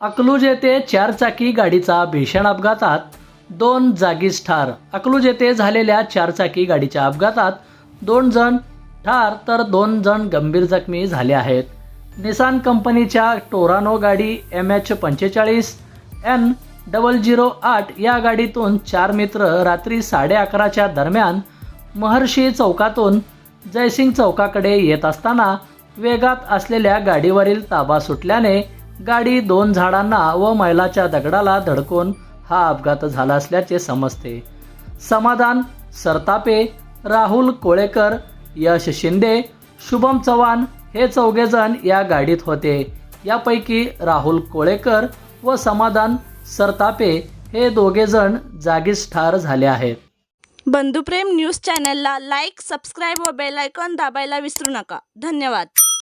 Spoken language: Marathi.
अकलूज येथे चारचाकी गाडीचा भीषण अपघातात दोन जागीच ठार. अकलूज येथे झालेल्या चारचाकी गाडीच्या अपघातात दोन जण ठार तर दोन जण गंभीर जखमी झाले आहेत. निसान कंपनीच्या टोरानो गाडी एम एच पंचेचाळीस एन डबल झिरो आठ या गाडीतून चार मित्र रात्री साडे अकराच्या दरम्यान महर्षी चौकातून जयसिंग चौकाकडे येत असताना वेगात असलेल्या गाडीवरील ताबा सुटल्याने गाडी दोन झाडांना व मैलाच्या दगडाला धडकून हा अपघात झाला असल्याचे समजते. समाधान सरतापे राहुल कोळेकर यश शिंदे शुभम चव्हाण हे चौघेजण या गाडीत होते. यापैकी राहुल कोळेकर व समाधान सरतापे हे दोघेजण जागीच ठार झाले आहेत. बंधुप्रेम न्यूज चॅनलला लाईक सबस्क्राईब व बेल आयकॉन दाबायला विसरू नका. धन्यवाद.